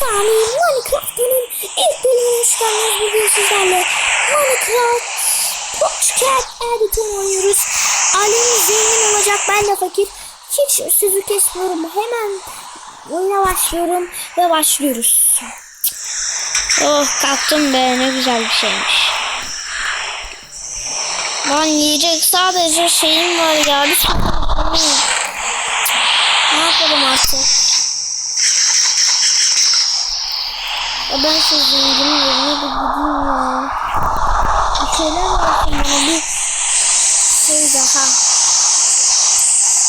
Sami Minecraft'ın ilk bölümüne hoş. Bugün sizlerle Minecraft Pocket Edition oynuyoruz. Alem zengin olacak ben de fakir. Hiç sözü kesmiyorum. Hemen oyuna başlıyorum ve başlıyoruz. Oh kalktım be ne güzel bir şeymiş. Lan yiyecek sadece şeyim var ya. Lütfen. Ne yapalım artık? Ya ben şu zenginin yerine bir gideyim ya. Bir şeyler versin bana bir şey daha.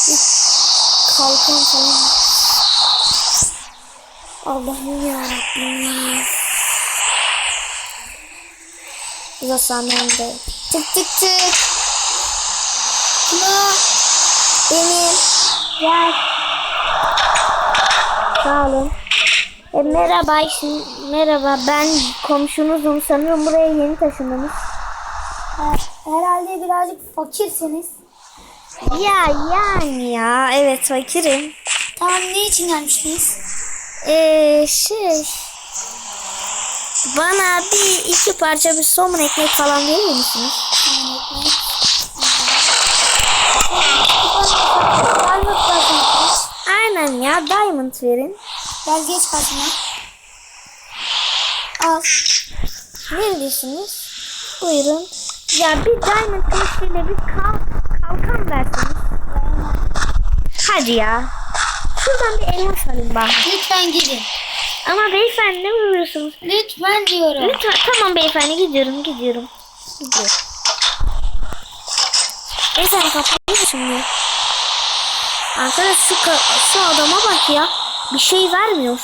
Bir kalkan falan. Allah'ım yarabbim. Bu da senden de. Tık tık tık. Kime? Benim. Gel. Sağ olun. E, merhaba, şimdi, merhaba. Ben komşunuzum. Sanırım buraya yeni taşındınız. Herhalde birazcık fakirsiniz. Ya yani ya. Evet fakirim. Tamam ne için gelmiştiniz? Ee, şey... Bana bir iki parça bir somun ekmek falan verir misiniz? Aynen ya. Diamond verin. Gel geç karşıma. Al. Neredesiniz? Buyurun. Ya bir diamond kılıçıyla bir kalk, kalkan verseniz. Hadi ya. Şuradan bir elmas alayım bari. Lütfen gidin. Ama beyefendi ne buyuruyorsunuz? Lütfen diyorum. Lütfen tamam beyefendi gidiyorum gidiyorum. Gidiyorum. Beyefendi kapıyı şimdi. Arkadaş şu, şu adama bak ya. Bir şey vermiyor.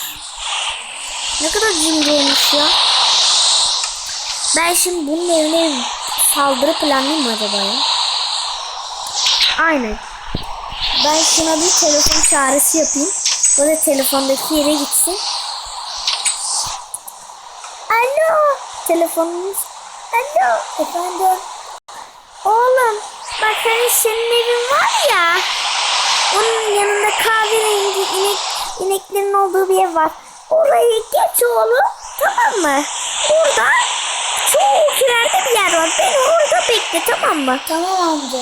Ne kadar cimri olmuş ya. Ben şimdi bunun evine saldırı planlayayım mı acaba ya? Aynen. Ben şuna bir telefon çağrısı yapayım. Böyle telefondaki yere gitsin. Alo. Telefonunuz. Alo. Efendim. Oğlum bak hani senin evin var ya. Onun yanında kahverengi inek, ineklerin olduğu bir ev var. Orayı geç oğlum. Tamam mı? Orada çok ileride bir yer var. Beni orada bekle tamam mı? Tamam amca.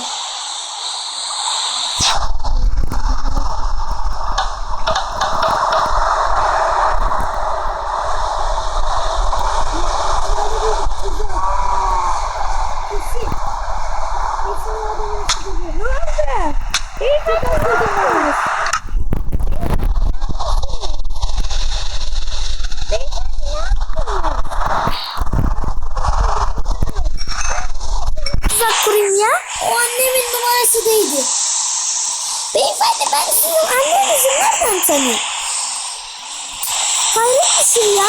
Ne oldu? İyi takıldınız. Tuzak kurayım ya. O annemin numarası değildi. Beyefendi ben sizin annenizi nereden tanıyayım? Hayret bir şey ya.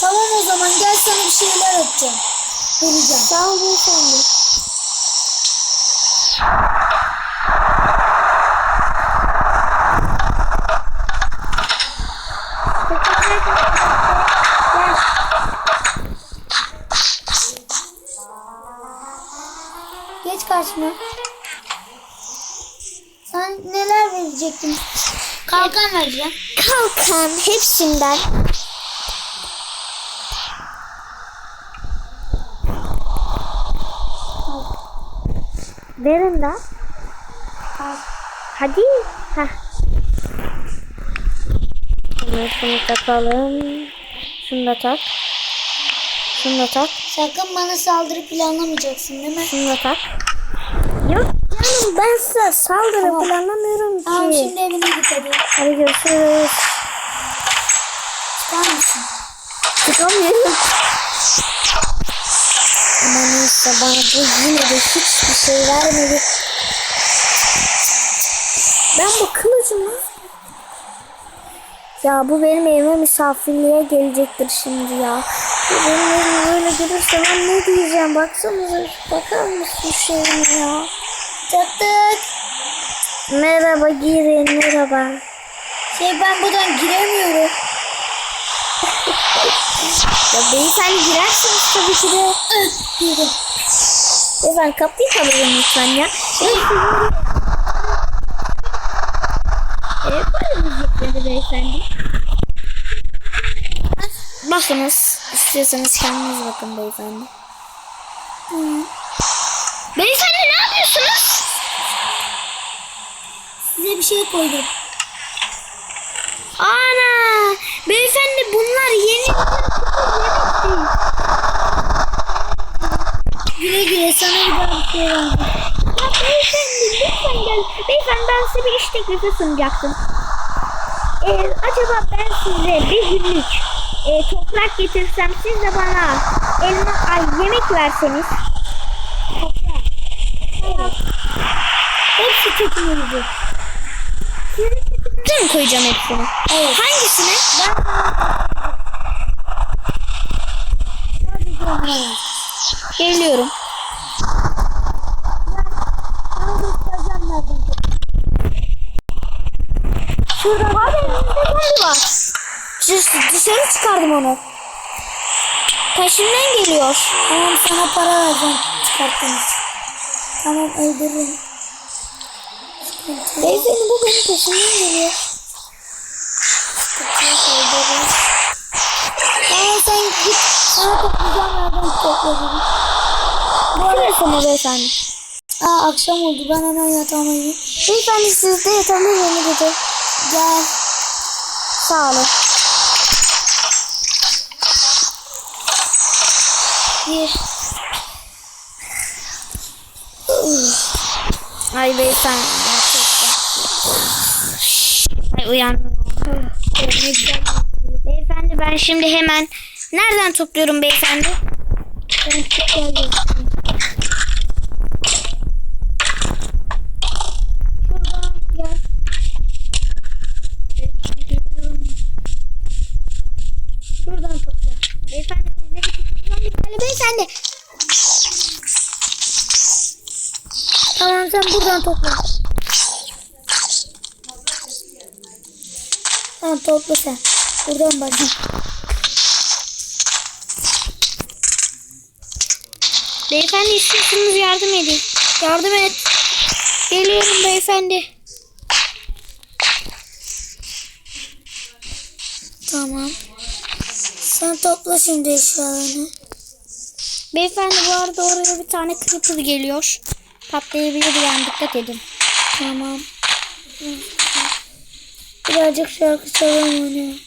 Tamam o zaman gel sana bir şeyler atacağım. Ol beyefendi. Gel. Geç karşıma. Sen neler verecektin? Kalkan vereceğim. Kalkan hepsinden. Verin de. Hadi. Heh. Hemen şunu takalım. Şunu da tak. Şunu da tak. Sakın bana saldırı planlamayacaksın değil mi? Şunu da tak. Yok canım ben size saldırı Tamam. planlamıyorum ki. Tamam şimdi evine git hadi. Hadi görüşürüz. Çıkar mısın? Çıkamıyorum. Ama neyse bana bu yine de hiçbir şey vermedi. Ben bu kılıcımı... Ya bu benim evime misafirliğe gelecektir şimdi ya. Bu benim evime böyle gelirse ben ne diyeceğim? Baksanıza bakar mısın şu evime ya? Çattık. Merhaba girin merhaba. Şey ben buradan giremiyorum. Ya beyefendi girersiniz tabii ki de. Beyefendi kapıyı kapatın lütfen ya. Evet böyle diyecekleri beyefendi. bakınız. İstiyorsanız kendiniz bakın beyefendi. Beyefendi ne yapıyorsunuz? Size bir şey koydum. Ana! Beyefendi bunlar yeni Güle güle sana bir daha bir şey verdim. Ya beyefendi lütfen gel. Beyefendi ben size bir iş teklifi sunacaktım. Ee, acaba ben size bir günlük e, toprak getirsem siz de bana elma ay yemek verseniz. Toprak. Evet. Hepsi çekilmeyecek. Sizin ketinize mi koyacağım hepsini? Evet. Hangisini? Ben sadece ona ver. Geliyorum. Şurada var elimizde var. Dış- Dışarı çıkardım onu. Taşından geliyor. Tamam sana para vereceğim çıkarttığınız. Tamam öldürürüm. Beyefendi bu benim taşımdan geliyor. Sıkıntı yok öldürürüm. Tamam sen git. Sana toplayacağım yerden topladım. Burası mı beyefendi? Aa akşam oldu ben hemen yatağıma gideyim. Beyefendi siz de yatağımda yeni gece. Gel. Sağ olun. Bir. Ay beyefendi. Ay uyandım. Beyefendi ben şimdi hemen nereden topluyorum beyefendi? Ben. Şuradan topla. Beyefendi tane beyefendi. Tamam sen buradan topla. Tamam topla sen. Buradan başla. Beyefendi istiyorsanız yardım edin. Yardım et. Geliyorum beyefendi. Tamam. Sen topla şimdi eşyalarını. Beyefendi bu arada oraya bir tane creeper geliyor. Patlayabilir yani dikkat edin. Tamam. Birazcık şarkı çalalım oynayalım.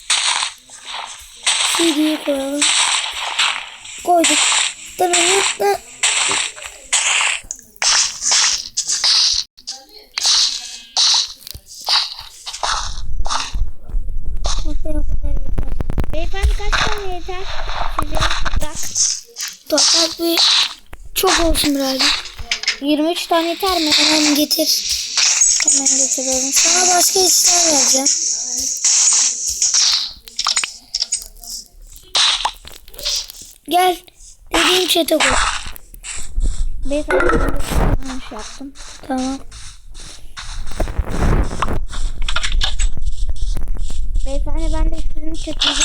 CD'yi koyalım. Koyduk. Tırınıp da Ortaya kadar yeter. Beyefendi yeter? Size toprak. Toprak bir çok olsun birazcık. 23 tane yeter mi? Hemen getir. Hemen getiriyorum. Sana başka işler vereceğim. Gel. Dediğim çete koy. Beyefendi yanlış yaptım. Tamam. Beyefendi ben de sizin çekinize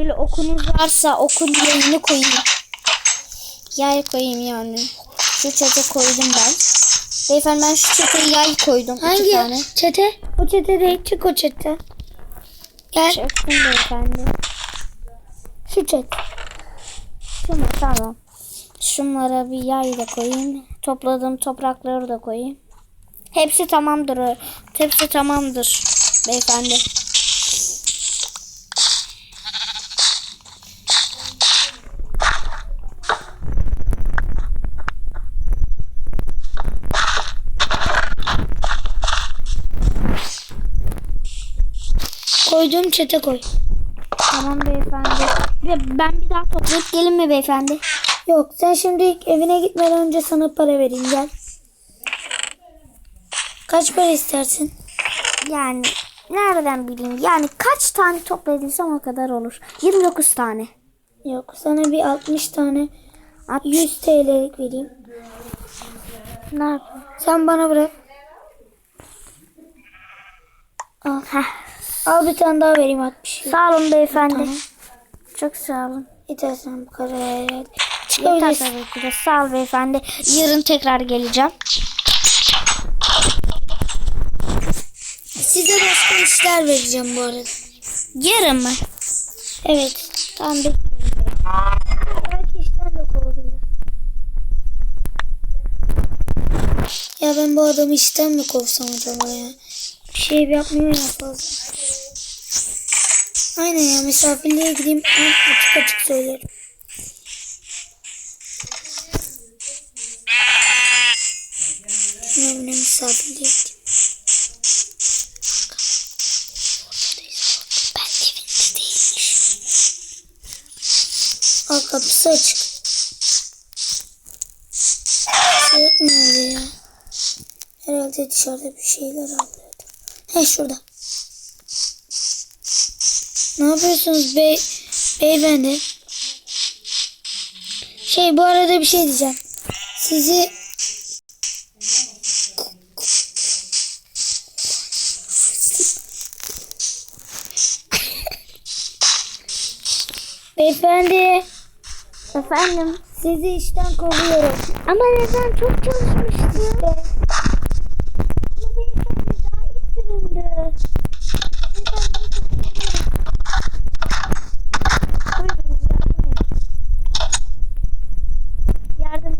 Şöyle okunuz varsa okun yayını koyayım. Yay koyayım yani. Şu çete koydum ben. Beyefendi ben şu çete yay koydum. Hangi tane. çete? O çete değil. Çık o çete. Gel. Çektim beyefendi. Şu çete. Şunu tamam. Şunlara bir yay da koyayım. Topladığım toprakları da koyayım. Hepsi tamamdır. Hepsi tamamdır beyefendi. Koyduğum çete koy. Tamam beyefendi. Ben bir daha toplayıp gelin mi beyefendi? Yok sen şimdi ilk evine gitmeden önce sana para vereyim gel. Kaç para istersin? Yani nereden bileyim? Yani kaç tane topladıysam o kadar olur. 29 tane. Yok sana bir 60 tane 100 TL'lik vereyim. Ne yapayım? Sen bana bırak. Al. Heh. Al bir tane daha vereyim 60. Sağ olun beyefendi. Tamam. Çok sağ olun. Yeter sen bu kadar. Yeter tabii ki de. Sağ ol beyefendi. Yarın tekrar geleceğim. Size başka işler vereceğim bu arada. Yarın mı? Evet. Tamam bekliyorum. Belki işten de kovabilir. Ya ben bu adamı işten mi kovsam acaba ya? Bir şey yapmıyor ya fazla. Aynen ya misafirliğe gideyim açık açık söylerim. Bile misafirliğe gideyim. Al kapısı açık. Şey nerede ya? Herhalde dışarıda bir şeyler alıyordu. He şurada. Ne yapıyorsunuz bey beyefendi? Şey bu arada bir şey diyeceğim. Sizi Beyefendi Efendim. sizi işten kovuyorum. Ama neden çok çalışmıştı. Ama beyefendi daha ilk günündü. Yardım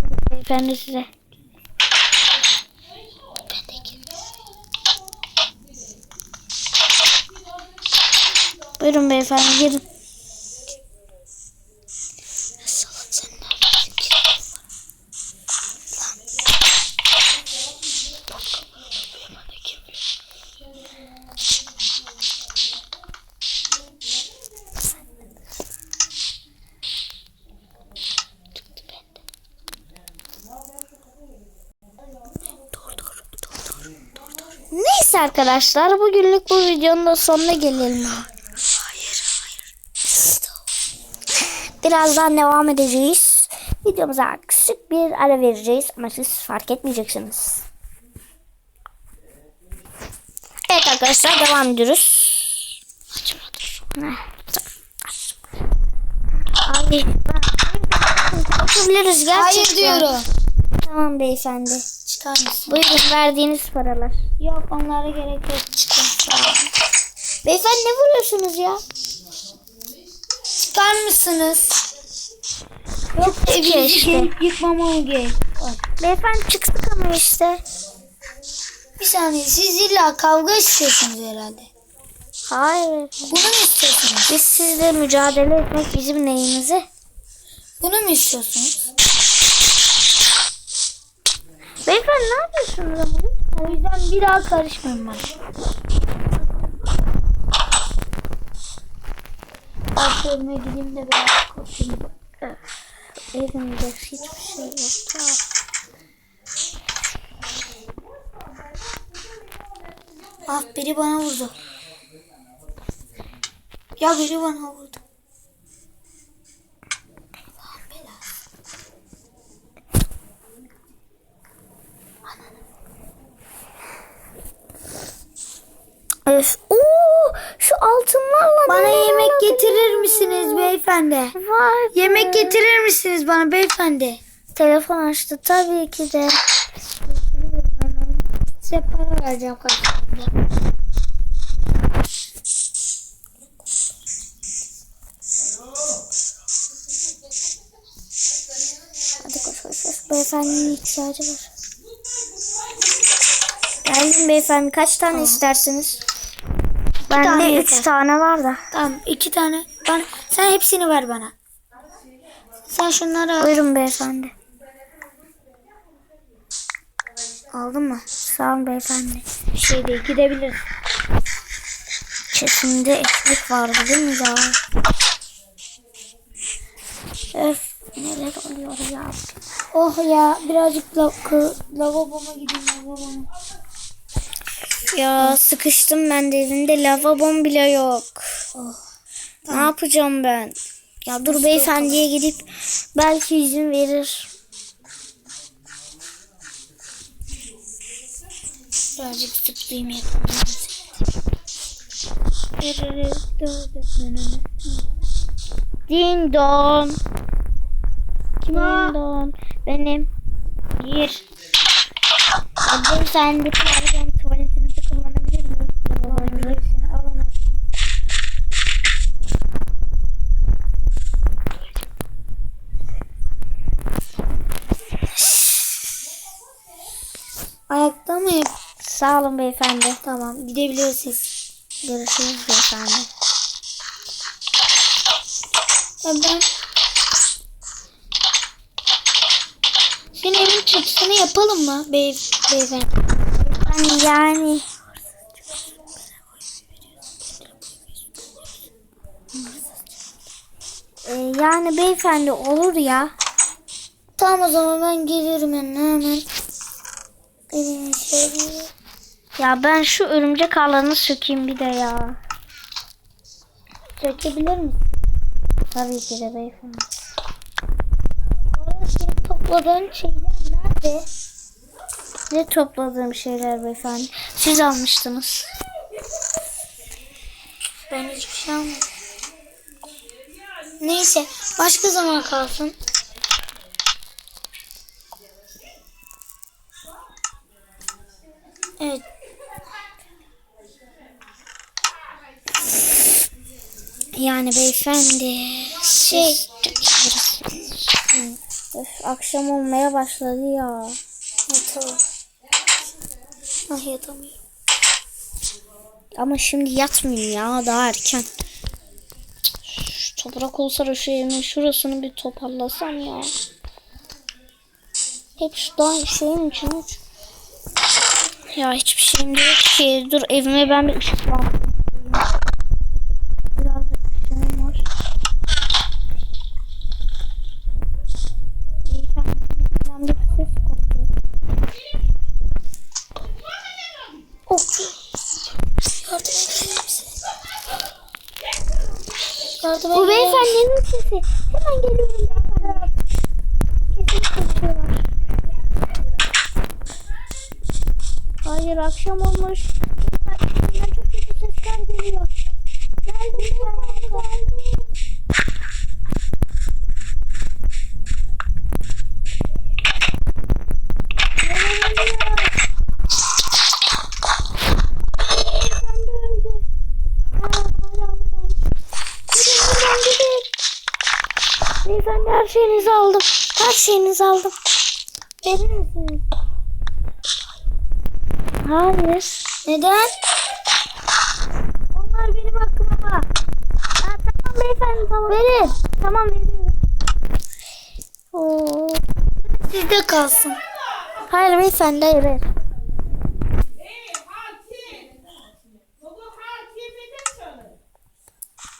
edin beyefendi size. Buyurun beyefendi girin. Neyse arkadaşlar bugünlük bu videonun da sonuna gelelim. Hayır hayır. Birazdan devam edeceğiz. Videomuza küçük bir ara vereceğiz ama siz fark etmeyeceksiniz. Evet arkadaşlar devam ediyoruz. Heh, aç. Abi yapabiliriz gerçekten. Hayır diyorum. Tamam beyefendi. Mısın? Buyurun verdiğiniz paralar. Yok onlara gerek yok. Çıkın. Beyefendi ne vuruyorsunuz ya? Çıkar mısınız? Yok gelip gelip yıkmamamı gerek. Beyefendi çıktık ama işte. Bir saniye siz illa kavga istiyorsunuz herhalde. Hayır. Bunu mu istiyorsunuz? Biz sizle mücadele etmek bizim neyimizi? Bunu mu istiyorsunuz? Beyefendi ne yapıyorsunuz ama? O yüzden bir daha karışmayın bana. Aferin gideyim de biraz kokayım. Elimde hiçbir şey yok. ya. Ah biri bana vurdu. Ya biri bana vurdu. Öf. Oo, şu altınlarla Bana yemek getirir misiniz beyefendi? Be. Yemek getirir misiniz bana beyefendi? Telefon açtı tabii ki de. Size para vereceğim kardeşim. Hadi koş koş koş. Beyefendinin ihtiyacı var. Geldim beyefendi. Kaç tane istersiniz? Bende tane üç yeter. tane var da. Tamam iki tane. Bana, sen hepsini ver bana. Sen şunları al. Buyurun beyefendi. Aldın mı? Sağ olun beyefendi. Şeyde gidebiliriz. İçerisinde ekmek vardı değil mi ya? Öf neler oluyor ya. Oh ya birazcık la lavaboma gideyim lavaboma. Ya sıkıştım ben de evimde lavabom bile yok. Oh. Ne yapacağım ben? Ya dur beyefendiye gidip belki izin verir. Birazcık zıplayayım. Ding dong. Kim o? Ding dong. Benim. Gir. Adım sen bir pardon Sağ olun beyefendi. Tamam gidebilirsiniz. Görüşürüz beyefendi. Ya ben senin evin çatısını yapalım mı bey, beyefendi? Yani, yani Ee, yani beyefendi olur ya. Tamam o zaman ben geliyorum yanına hemen. Evin şöyle. Ya ben şu örümcek ağlarını sökeyim bir de ya. Sökebilir misin? Tabii ki de beyefendi. Bu arada senin topladığın şeyler nerede? Ne topladığım şeyler beyefendi. Siz almıştınız. Ben hiçbir şey almadım. Neyse başka zaman kalsın. Evet. Yani beyefendi. Şey Öf, akşam olmaya başladı ya. yatalım. Ah yatamıyorum. Ama şimdi yatmayayım ya daha erken. Şu toprak olsa da şu evimin şurasını bir toparlasam ya. Hep şu daha şeyin içine. Ya hiçbir şeyim yok ki. Dur evime ben bir ışıklandırayım. Birazcık ışığım var. Beyefendinin evinden bir ses kokuyor. Of. Yardım edebilir misin? Yardım Bu beyefendinin sesi. Hemen geliyorum beyefendi. Kesin kaçıyorlar. Hayır akşam olmuş. Beyefendiden çok kötü sesler geliyor. Geldim beyefendi geldim. Neler oluyor? Beyefendi öldü. Aa, hala buradayım. Gidin buradan gidin. Beyefendi her şeyinizi aldım. Her şeyinizi aldım. Verir misiniz? Hayır. Neden? Onlar benim hakkım ama. Ha, tamam beyefendi tamam. Verin. Tamam veriyorum. Oo. Sizde kalsın. Hayır beyefendi hayır. hayır.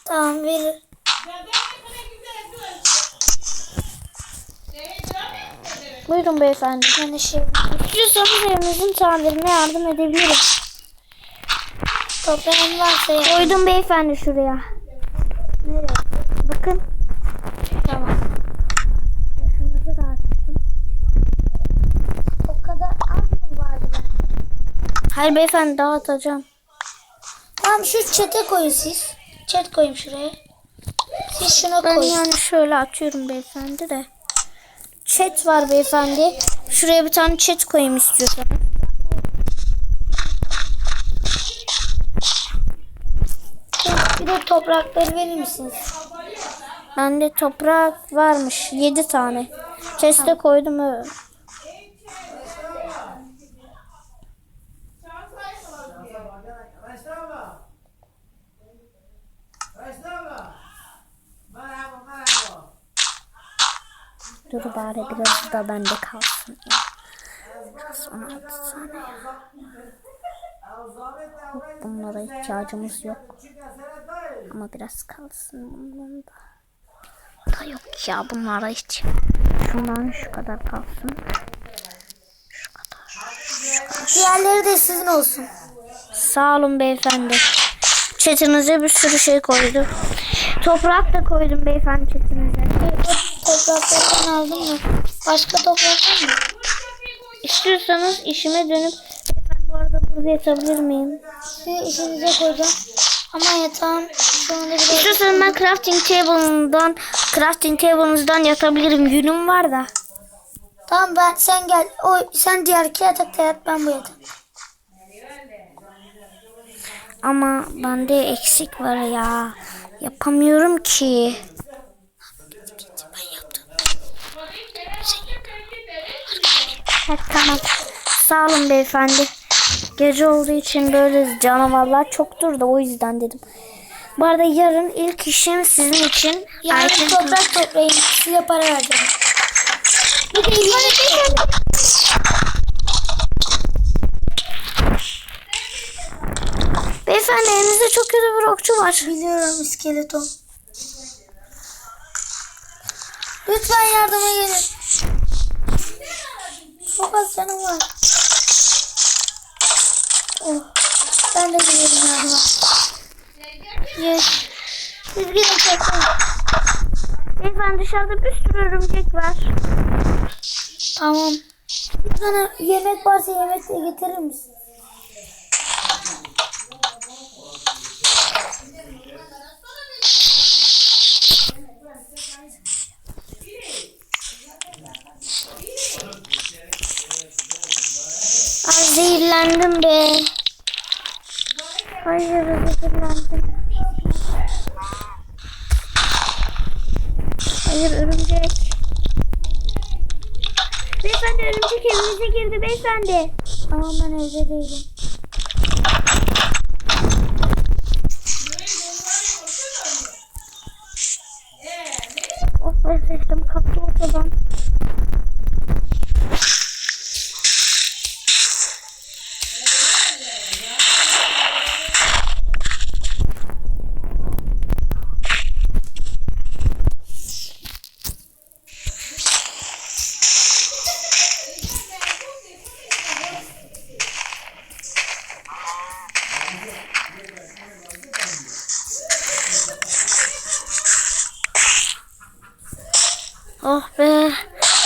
Tamam verir. Buyurun beyefendi. Yani şey İstiyorsanız evinizin tamirine yardım edebilirim. Toprağın varsa ya. Koydum beyefendi şuraya. Nereye? Bakın. Tamam. Şunuzu da açtım. O kadar az mı vardı ben? Hayır beyefendi dağıtacağım. Tamam şu çete koyun siz. Çet koyun şuraya. Siz şuna Ben koyun. yani şöyle açıyorum beyefendi de. Chat var beyefendi. Şuraya bir tane chat koyayım istiyorsanız. De toprakları verir misiniz? Bende toprak varmış. 7 tane. Chest'e koydum öyle. Dur bari biraz da bende kalsın. Ya. Biraz 16 tane. Bunlara ihtiyacımız yok. Ama biraz kalsın bundan da. Da yok ya bunlara hiç. Şundan şu kadar kalsın. Şu kadar. Diğerleri de sizin olsun. Sağ olun beyefendi. Çetinize bir sürü şey koydum. Toprak da koydum beyefendi çetinize. Topraklardan aldım mı? Başka toprak var mı? İstiyorsanız işime dönüp ben bu arada burada yatabilir miyim? Sizi işinize koyacağım. Ama yatağım şu anda biraz... İstiyorsanız ben crafting table'ından crafting table'ınızdan yatabilirim. Günüm var da. Tamam ben sen gel. O sen diğer iki yatakta yat ben bu yatak. Ama bende eksik var ya. Yapamıyorum ki. Ben yaptım. Tamam. Sağ olun beyefendi. Gece olduğu için böyle canavarlar çoktur da o yüzden dedim. Bu arada yarın ilk işim sizin için Yarın erken- toprak toplayın. Size para vereceğim. Bir de Beyefendi elinizde çok kötü bir okçu var. Biliyorum iskeleton. Lütfen yardıma gelin. Çok az canım var. Oh. Ben de geliyorum yardıma. Yes. Siz gidin çekin. Beyefendi dışarıda bir sürü örümcek var. Tamam. Bir tane yemek varsa yemek de getirir misin? Ay zehirlendim be. Hayır zehirlendim. Hayır örümcek. Beyefendi örümcek evimize girdi beyefendi. Tamam ben evde değilim.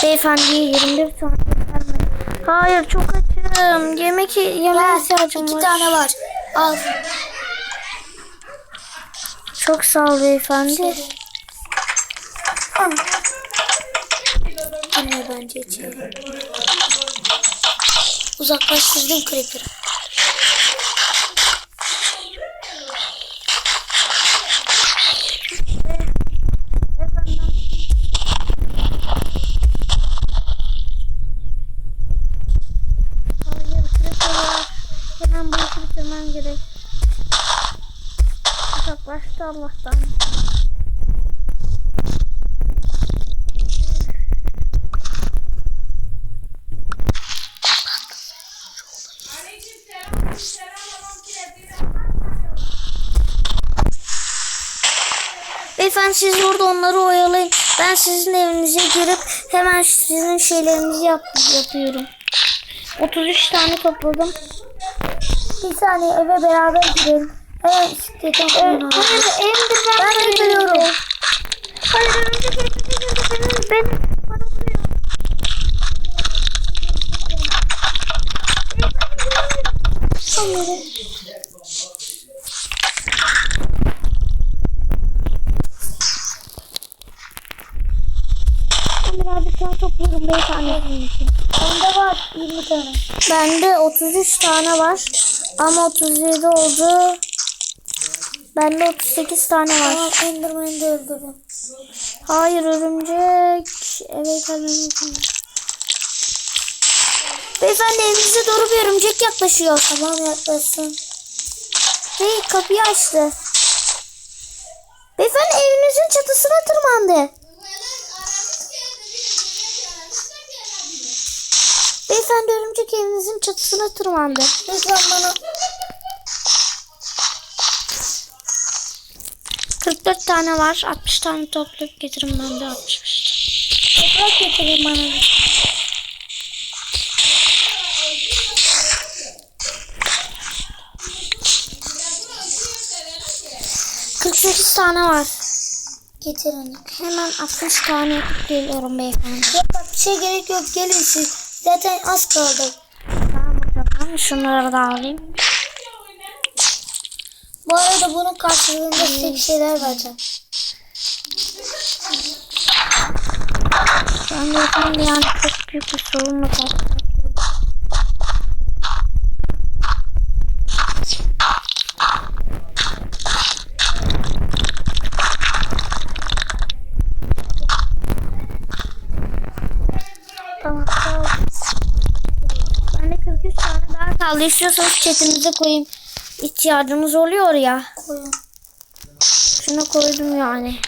Be. Beyefendiye 21 tane. Hayır çok açım. Yemek yemeğe ihtiyacım İki var. tane var. Al. Çok sağ ol beyefendi. Al. Anne bence içeri. Uzaklaştırdım Creeper'ı. Hayır creeper var. Hemen bu işi bitirmem gerek. Uzaklaştı Allah'tan. Beyefendi siz burada onları oyalayın. Ben sizin evinize girip hemen sizin şeylerinizi yap yapıyorum. 33 tane topladım. Bir saniye eve beraber gidelim. Evet, iskeleton Evet, aldım. Ender Ben de geliyor. geliyorum. Hayır, girdi. Benim, benim, bana vuruyor. Tamam. 24 tane için. Bende var 20 tane. Bende 33 tane var. Ama 37 oldu. Bende 38 tane var. Tamam Enderman'ı da öldürdüm. Hayır örümcek. Evet örümcek. Beyefendi evimize doğru bir örümcek yaklaşıyor. Tamam yaklaşsın. Hey kapıyı açtı. Beyefendi evinizin çatısına tırmandı. Beyefendi örümcek evinizin çatısına tırmandı. Lütfen bana 44 tane var. 60 tane toplayıp getirin ben de 65. toprak getirin bana. sekiz tane var. Getirin. Hemen 60 tane yapıp geliyorum beyefendi. Yok bak bir şey gerek yok gelin siz. Zaten az kaldı. Tamam şunları da alayım. Bu arada bunun karşılığında size bir şeyler vereceğim. Ben beyefendi yani çok büyük bir sorunla karşılaşıyorum. Tamam sağ ol. Bende 43 tane daha Abla istiyorsanız chatinize koyayım. İhtiyacınız oluyor ya. Koyun. Şuna koydum yani.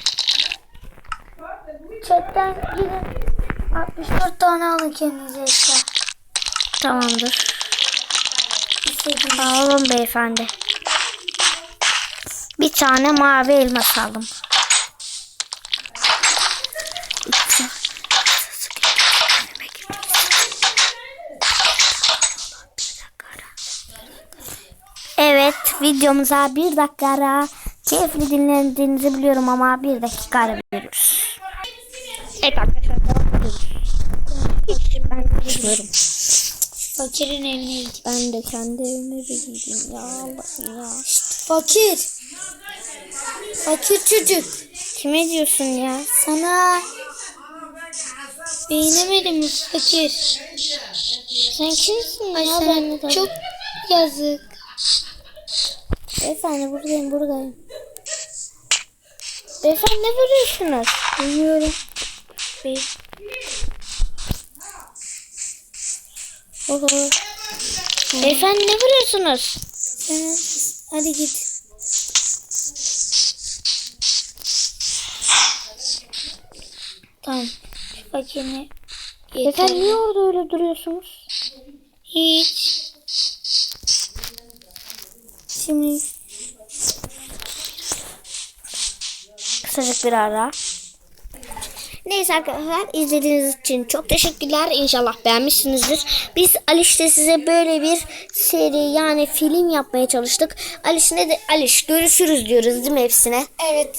Chatten gidin. 64 tane alın kendinize eşya. Tamamdır. İstediğiniz. Sağ olun beyefendi. Bir tane mavi elmas aldım. Evet videomuza bir dakika ara. Keyifli dinlediğinizi biliyorum ama bir dakika ara veriyoruz. Evet arkadaşlar devam ediyoruz. Hiç ben konuşmuyorum. Fakirin evine gidin. Ben de kendi evime gideyim ya Allah'ım ya. Fakir. Fakir çocuk. Kime diyorsun ya? Sana beğenemedim mi fakir? Sen kimsin Ay ya? sana Ben çok yazık. Beyefendi buradayım buradayım. Beyefendi ne vuruyorsunuz? Bilmiyorum. Bey. Oho. Beyefendi ne vuruyorsunuz? Sen hadi git. Tamam. Şu Fakirini Beyefendi niye orada öyle duruyorsunuz? Hiç. Şimdi Kısacık bir ara. Neyse arkadaşlar izlediğiniz için çok teşekkürler. İnşallah beğenmişsinizdir. Biz Aliş'te size böyle bir seri yani film yapmaya çalıştık. Aliş ne de Aliş görüşürüz diyoruz değil mi hepsine? evet.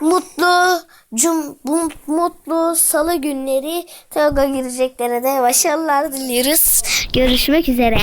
Mutlu cum mutlu salı günleri Toga gireceklere de başarılar diliyoruz. Görüşmek üzere.